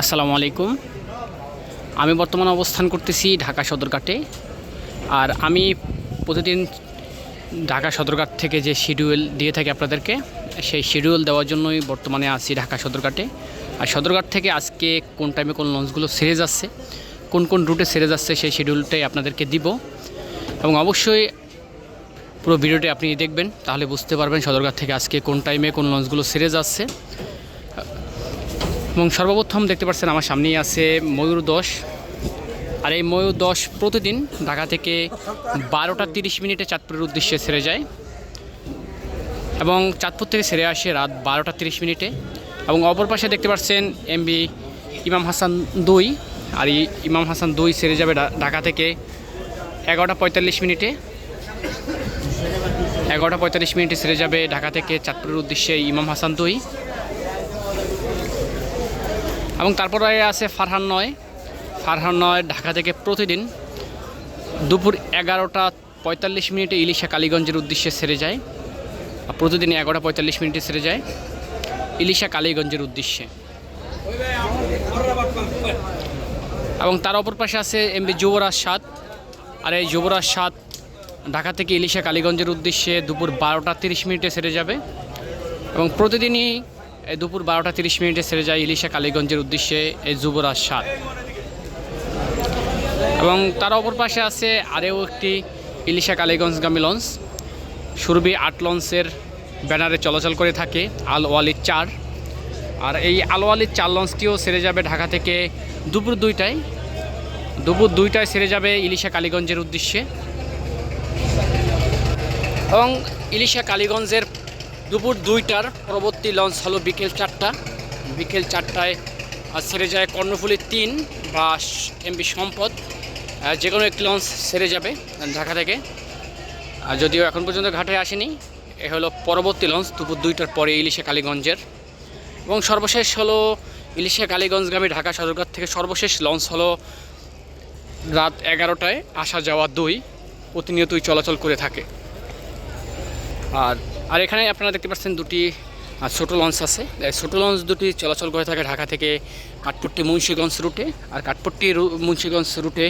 আসসালামু আলাইকুম। আমি বর্তমানে অবস্থান করতেছি ঢাকা সদরঘাটে। আর আমি প্রতিদিন ঢাকা সদরঘাট থেকে যে শিডিউল দিয়ে থাকি আপনাদেরকে, সেই শিডিউল দেওয়ার জন্যই বর্তমানে আছি ঢাকা সদরঘাটে। আর সদরঘাট থেকে আজকে কোন টাইমে কোন লঞ্চগুলো সেরে যাচ্ছে কোন কোন রুটে সেরে যাচ্ছে সেই শিডিউলটাই আপনাদেরকে দিব। এবং অবশ্যই পুরো ভিডিওটি আপনি দেখবেন, তাহলে বুঝতে পারবেন সদরঘাট থেকে আজকে কোন টাইমে কোন লঞ্চগুলো সেরে যাচ্ছে এবং সর্বপ্রথম দেখতে পাচ্ছেন আমার সামনেই আছে ময়ূর দশ। আর এই ময়ূর দশ প্রতিদিন ঢাকা থেকে বারোটা তিরিশ মিনিটে চাঁদপুরের উদ্দেশ্যে ছেড়ে যায় এবং চাঁদপুর থেকে ছেড়ে আসে রাত বারোটা তিরিশ মিনিটে এবং অপর পাশে দেখতে পাচ্ছেন এমবি ইমাম হাসান দুই। আর ইমাম হাসান দুই ছেড়ে যাবে ঢাকা থেকে এগারোটা পঁয়তাল্লিশ মিনিটে। এগারোটা পঁয়তাল্লিশ মিনিটে ছেড়ে যাবে ঢাকা থেকে চাঁদপুরের উদ্দেশ্যে ইমাম হাসান দুই। এবং তারপরে আছে ফারহান নয়। ফারহান নয় ঢাকা থেকে প্রতিদিন দুপুর এগারোটা পঁয়তাল্লিশ মিনিটে ইলিশা কালীগঞ্জের উদ্দেশ্যে সেরে যায় প্রতিদিন এগারোটা পঁয়তাল্লিশ মিনিটে সেরে যায় ইলিশা কালীগঞ্জের উদ্দেশ্যে। এবং তার অপর পাশে আছে এমবি যুবরাজ সাত আর এই যুবরাজ সাত ঢাকা থেকে ইলিশা কালীগঞ্জের উদ্দেশ্যে দুপুর বারোটা তিরিশ মিনিটে সেরে যাবে এবং প্রতিদিনই দুপুর বারোটা তিরিশ মিনিটে ছেড়ে যায় ইলিশা কালীগঞ্জের উদ্দেশ্যে এই যুবরাজ সাত এবং তার অপর পাশে আছে আরও একটি ইলিশা কালীগঞ্জগামী লঞ্চ। সুরভি আট লঞ্চের ব্যানারে চলাচল করে থাকে, আল ওয়ালিদ চার। আর এই আল ওয়ালিদ চার লঞ্চটিও ছেড়ে যাবে ঢাকা থেকে দুপুর দুইটায়। দুপুর দুইটায় ছেড়ে যাবে ইলিশা কালীগঞ্জের উদ্দেশ্যে। এবং ইলিশা কালীগঞ্জের দুপুর দুইটার পরবর্তী লঞ্চ হলো বিকেল চারটা। বিকেল চারটায় ছেড়ে যায় কর্ণফুলি তিন বা এমবি সম্পদ। যে কোনো একটি লঞ্চ ছেড়ে যাবে ঢাকা থেকে। যদিও এখন পর্যন্ত ঘাটে আসেনি, এ হলো পরবর্তী লঞ্চ দুপুর দুইটার পরে ইলিশা কালীগঞ্জের। এবং সর্বশেষ হলো ইলিশা কালীগঞ্জগামী ঢাকা সদরঘাট থেকে সর্বশেষ লঞ্চ হলো রাত এগারোটায় আসা যাওয়া দুই, প্রতিনিয়তই চলাচল করে থাকে। আর আর এখানে আপনারা দেখতে পাচ্ছেন দুটি ছোটো লঞ্চ আছে। ছোটো লঞ্চ দুটি চলাচল করে থাকে ঢাকা থেকে কাঠপট্টি মুন্সিগঞ্জ রুটে। আর কাঠপট্টি মুন্সিগঞ্জ রুটে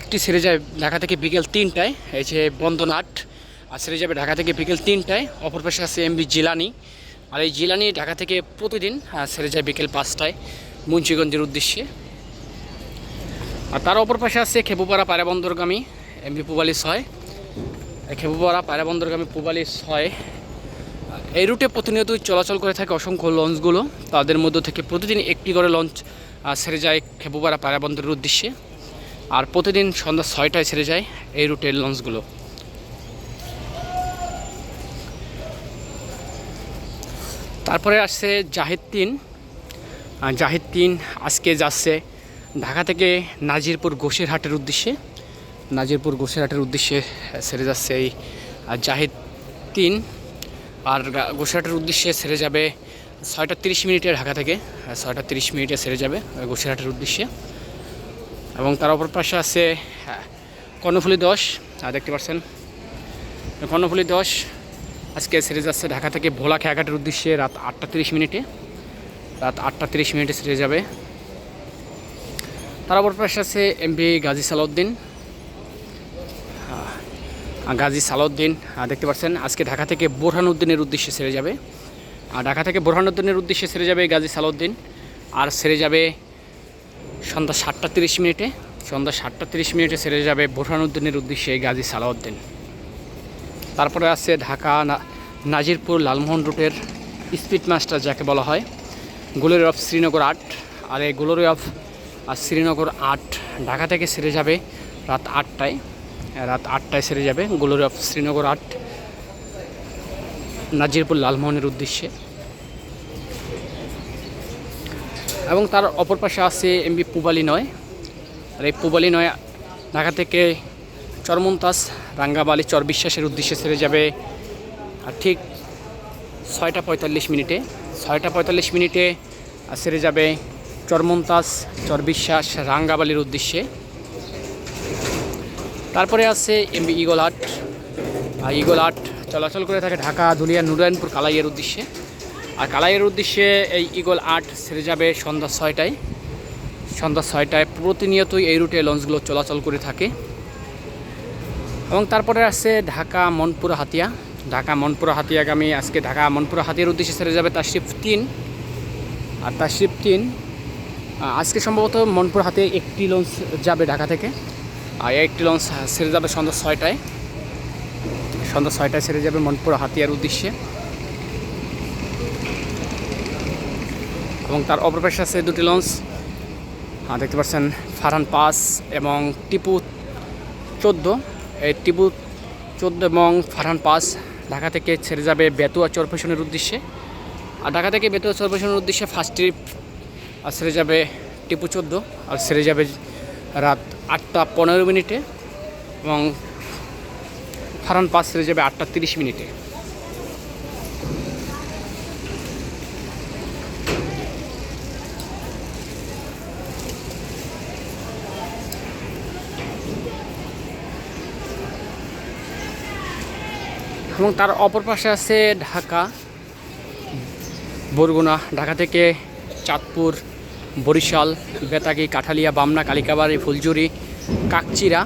একটি ছেড়ে যায় ঢাকা থেকে বিকেল তিনটায়, এই যে বন্দনাট, আর ছেড়ে যাবে ঢাকা থেকে বিকেল তিনটায়। অপর পাশে আছে এমবি জিলানি। আর এই জিলানি ঢাকা থেকে প্রতিদিন ছেড়ে যায় বিকেল পাঁচটায় মুন্সিগঞ্জের উদ্দেশ্যে। আর তার অপর পাশে আছে খেপুপাড়া পায়রাবন্দরগামী, এমবি পুবালি ছয়। খেপুপাড়া পায়রাবন্দরগামী পুবালি ছয়। এই রুটে প্রতিনিয়তই চলাচল করে থাকে অসংখ্য লঞ্চগুলো। তাদের মধ্য থেকে প্রতিদিন একটি করে লঞ্চ ছেড়ে যায় খেপুপাড়া পায়রাবন্দরের উদ্দেশ্যে। আর প্রতিদিন সন্ধ্যা ছয়টায় ছেড়ে যায় এই রুটের লঞ্চগুলো। তারপরে আসছে জাহিদ তিন। জাহিদ তিন আজকে যাচ্ছে ঢাকা থেকে নাজিরপুর গোসেরহাটের উদ্দেশ্যে। নাজিরপুর গোসেরহাটের উদ্দেশ্যে সেরে যাচ্ছে এই জাহিদ তিন। আর গা- গোসেরহাটের উদ্দেশ্যে সেরে যাবে ছয়টা তিরিশ মিনিটে ঢাকা থেকে ছয়টা তিরিশ মিনিটে সেরে যাবে আহ, গোসেরহাটের উদ্দেশ্যে। এবং তার অপর পাশে আছে কর্ণফুলি দশ দেখতে পাচ্ছেন। কর্ণফুলি দশ আজকে সেরে যাচ্ছে ঢাকা থেকে ভোলা খেয়াঘাটের উদ্দেশ্যে রাত আটটা তিরিশ মিনিটে। রাত আটটা তিরিশ মিনিটে সেরে যাবে। তার অপর পাশে আছে এমপি গাজী সালাউদ্দিন গাজী সালাউদ্দিন দেখতে পাচ্ছেন, আজকে ঢাকা থেকে বোরহানুদ্দিনের উদ্দেশ্যে ছেড়ে যাবে। আর ঢাকা থেকে বোরহানুদ্দিনের উদ্দেশ্যে ছেড়ে যাবে গাজী সালাউদ্দিন। আর ছেড়ে যাবে সন্ধ্যা সাতটা তিরিশ মিনিটে। সন্ধ্যা সাতটা তিরিশ মিনিটে ছেড়ে যাবে বোরহানুদ্দিনের উদ্দেশ্যে গাজী সালাউদ্দিন। তারপরে আছে ঢাকা নাজিরপুর লালমোহন রুটের স্পিড মাস্টার, যাকে বলা হয়। গ্লোরি অফ শ্রীনগর আট। আর এই গ্লোরি অফ শ্রীনগর আট ঢাকা থেকে ছেড়ে যাবে রাত আটটায়। রাত আটটায় সেরে যাবে গ্লোরি অফ শ্রীনগর আট, নাজিরপুর লালমোহনের উদ্দেশ্যে। এবং তার অপর পাশে আছে এমবি পুবালি নয়। আর এই পুবালি নয়, ঢাকা থেকে চরমন্তাস রাঙ্গাবালি, চর বিশ্বাসের উদ্দেশ্যে ছেড়ে যাবে। আর ঠিক ছয়টা পঁয়তাল্লিশ মিনিটে, ছয়টা পঁয়তাল্লিশ মিনিটে ছেড়ে যাবে চরমন্তাস চর বিশ্বাস, রাঙ্গাবালির উদ্দেশ্যে। তারপরে আছে এমবি ইগল আট আর ইগল আট চলাচল করে থাকে ঢাকা ধুলিয়া নুরায়নপুর কালাইয়ের উদ্দেশ্যে। আর কালাইয়ের উদ্দেশ্যে এই ইগল আট ছেড়ে যাবে সন্ধ্যা ছয়টায়। সন্ধ্যা ছয়টায় প্রতিনিয়তই এই রুটে লঞ্চগুলো চলাচল করে থাকে। এবং তারপরে আছে ঢাকা মনপুরা হাতিয়া। ঢাকা মনপুরা হাতিয়াগামী আজকে ঢাকা মনপুরা হাতিয়ার উদ্দেশ্যে ছেড়ে যাবে তাশরিফ তিন। আর তাশরিফ তিন আজকে সম্ভবত মনপুর হাতে একটি লঞ্চ যাবে ঢাকা থেকে। আর একটি লঞ্চ ছেড়ে যাবে সন্ধ্যা ছয়টায়। সন্ধ্যা ছয়টায় ছেড়ে যাবে মনপুর হাতিয়ার উদ্দেশ্যে। এবং তার অপরপাশে আছে দুটি লঞ্চ। আহ, দেখতে পাচ্ছেন ফারহান পাস এবং টিপু চোদ্দ। এই টিপু চোদ্দ এবং ফারহান পাস ঢাকা থেকে ছেড়ে যাবে বেতুয়া চরপেশনের উদ্দেশ্যে। আর ঢাকা থেকে বেতুয়া চরপেশনের উদ্দেশ্যে ফার্স্ট ট্রিপ আর ছেড়ে যাবে টিপু চোদ্দ। আর ছেড়ে যাবে রাত আটটা পনেরো মিনিটে এবং ফারান পাস ছেড়ে যাবে আটটা তিরিশ মিনিটে। এবং তার অপর পাশে আছে ঢাকা, বরগুনা, ঢাকা থেকে চাঁদপুর বরিশাল, বেতাগি, কাঠালিয়া, বামনা, কালিকাবাড়ি ফুলজুরি কাকচিরা,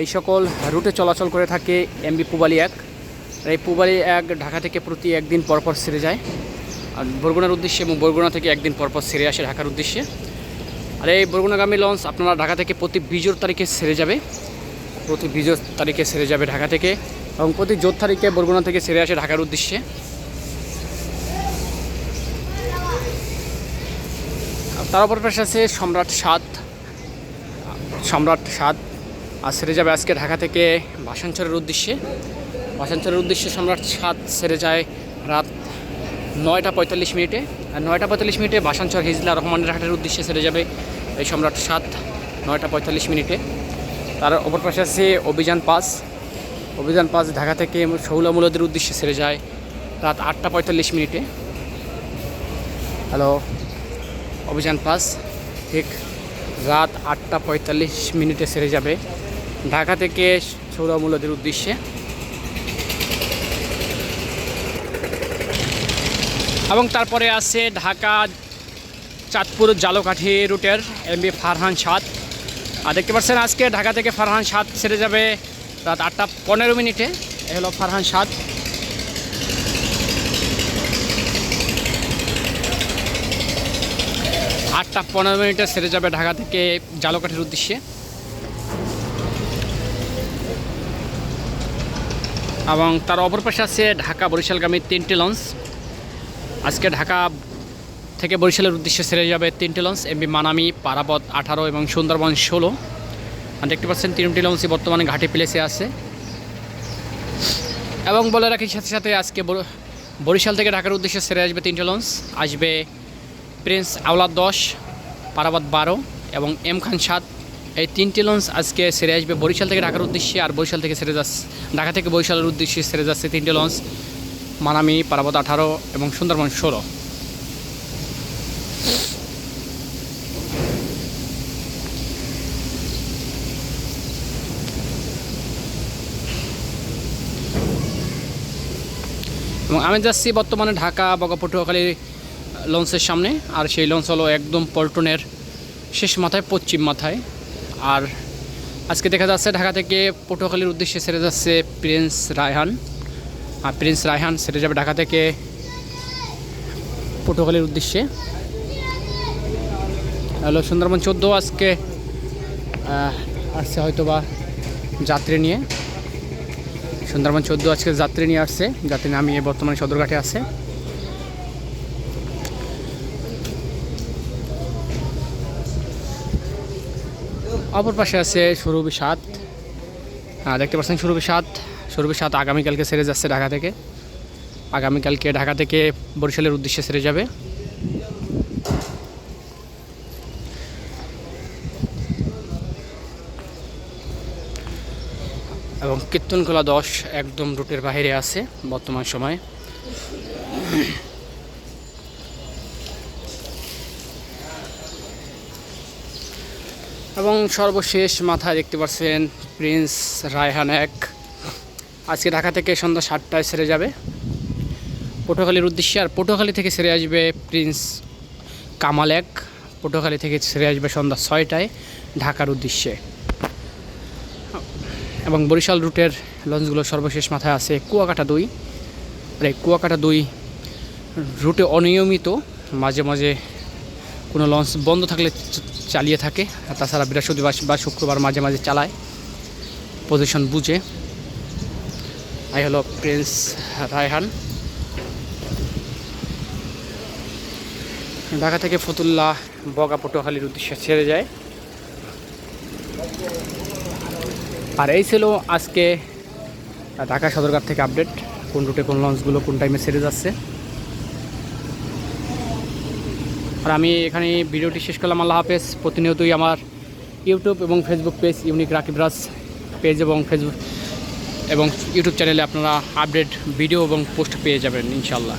এই সকল রুটে চলাচল করে থাকে এমবি পুবালি এক। আর এই পুবালি এক ঢাকা থেকে প্রতি একদিন পরপর ছেড়ে যায়। আর বরগুনার উদ্দেশ্যে এবং বরগুনা থেকে একদিন পরপর ছেড়ে আসে ঢাকার উদ্দেশ্যে। আর এই বরগুনাগামী লঞ্চ আপনারা ঢাকা থেকে প্রতি বিজোর তারিখে ছেড়ে যাবে। প্রতি বিজোর তারিখে ছেড়ে যাবে ঢাকা থেকে এবং প্রতি জোর তারিখে বরগুনা থেকে ছেড়ে আসে ঢাকার উদ্দেশ্যে। তার উপর পাশে আছে সম্রাট সাত সম্রাট সাত আর ছেড়ে যাবে আজকে ঢাকা থেকে ভাসানচরের উদ্দেশ্যে। ভাসানচরের উদ্দেশ্যে সম্রাট সাত সেরে যায় রাত নয়টা পঁয়তাল্লিশ মিনিটে। আর নয়টা পঁয়তাল্লিশ মিনিটে ভাসানচর হিজলা রহমানের হাটের উদ্দেশ্যে সেরে যাবে এই সম্রাট সাত নয়টা পঁয়তাল্লিশ মিনিটে। তার অপর পাশে আছে অভিযান পাস অভিযান পাস ঢাকা থেকে শৌলা মূলদের উদ্দেশ্যে সেরে যায় রাত আটটা পঁয়তাল্লিশ মিনিটে। হ্যালো। অভিযান পাস। ঠিক রাত আটটা পঁয়তাল্লিশ মিনিটে সেরে যাবে। ঢাকা থেকে শৌলা মূলদের উদ্দেশ্যে। এবং তারপরে আছে ঢাকা চাঁদপুর জালকাঠি রুটের এমবি ফারহান সাত আর দেখতে পাচ্ছেন আজকে ঢাকা থেকে ফারহান সাত ছেড়ে যাবে রাত আটটা পনেরো মিনিটে। এ হলো ফারহান সাত আটটা পনেরো মিনিটে সেরে যাবে ঢাকা থেকে জালকাঠির উদ্দেশ্যে। এবং তার অপর পাশে আছে ঢাকা বরিশালগামী তিনটি লঞ্চ। আজকে ঢাকা থেকে বরিশালের উদ্দেশ্যে সেরে যাবে তিনটি লঞ্চ এমবি মানামি পারাবত আঠারো এবং সুন্দরবন ষোলো। দেখতে পাচ্ছেন তিনটি লঞ্চই বর্তমানে ঘাটি প্লেসে আছে। এবং বলে রাখি সাথে সাথে আজকে বর- বরিশাল থেকে ঢাকার উদ্দেশ্যে সেরে আসবে তিনটে লঞ্চ। আসবে প্রিন্স আওলা দশ পারাবাদ বারো এবং এম খান সাত। এই তিনটি লঞ্চ আজকে সেরে আসবে বরিশাল থেকে ঢাকার উদ্দেশ্যে আর বরিশাল থেকে সেরে যাচ্ছে, ঢাকা থেকে বরিশালের উদ্দেশ্যে সেরে যাচ্ছে তিনটি লঞ্চ, মানামি, পারাবত আঠারো এবং সুন্দরবন ষোলো। এবং আমি যাচ্ছি বর্তমানে ঢাকা, বগা, পটুয়াখালী লঞ্চের সামনে, আর সেই লঞ্চ হলো একদম পল্টনের শেষ মাথায়, পশ্চিম মাথায়। আর আজকে দেখা যাচ্ছে ঢাকা থেকে পটুয়াখালীর উদ্দেশ্যে ছেড়ে যাচ্ছে প্রিন্স রায়হান। আর প্রিন্স রায়হান ছেড়ে যাবে ঢাকা থেকে পটুয়াখালীর উদ্দেশ্যে। হ্যালো, সুন্দরবন চোদ্দ আজকে আসছে হয়তো বা যাত্রী নিয়ে। সুন্দরবন চোদ্দ আজকে যাত্রী নিয়ে আসছে, যাত্রী নামিয়ে বর্তমানে সদরঘাটে আছে। অপর পাশে আছে সুরভি সাত। হ্যাঁ দেখতে পাচ্ছেন সুরভি সাত। সুরভি সাত আগামীকালকে সেরে যাচ্ছে ঢাকা থেকে। আগামীকালকে ঢাকা থেকে বরিশালের উদ্দেশ্যে সেরে যাবে। এবং কীর্তনকলা দশ একদম রুটের বাইরে আছে বর্তমান সময়ে। এবং সর্বশেষ মাথায় দেখতে পাচ্ছেন প্রিন্স রায়হান এক। আজকে ঢাকা থেকে সন্ধ্যা সাতটায় সেরে যাবে। পটুয়াখালীর উদ্দেশ্যে আর পটুয়াখালী থেকে সেরে আসবে প্রিন্স কামাল এক। পটুয়াখালী থেকে সেরে আসবে সন্ধ্যা ছয়টায় ঢাকার উদ্দেশ্যে। এবং বরিশাল রুটের লঞ্চগুলো সর্বশেষ মাথায় আছে কুয়াকাটা দুই। আর এই কুয়াকাটা দুই রুটে অনিয়মিত, মাঝে মাঝে কোনো লঞ্চ বন্ধ থাকলে চালিয়ে থাকে। আর তাছাড়া বৃহস্পতিবার বা শুক্রবার মাঝে মাঝে চালায়। পজিশন বুঝে। এই হলো প্রিন্স রায়হান ঢাকা থেকে ফতুল্লাহ বগা পটুয়াখালীর উদ্দেশ্যে ছেড়ে যায়। আর এই ছিল আজকে ঢাকা সদরঘাট থেকে আপডেট কোন রুটে কোন লঞ্চগুলো কোন টাইমে ছেড়ে যাচ্ছে। আর আমি এখানে ভিডিওটি শেষ করলাম। আল্লাহ হাফেজ। প্রতিনিয়তই আমার ইউটিউব এবং Facebook page unique Rakib Raj page এবং ফেসবুক এবং ইউটিউব চ্যানেলে আপনারা আপডেট, ভিডিও এবং পোস্ট পেয়ে যাবেন ইনশাল্লাহ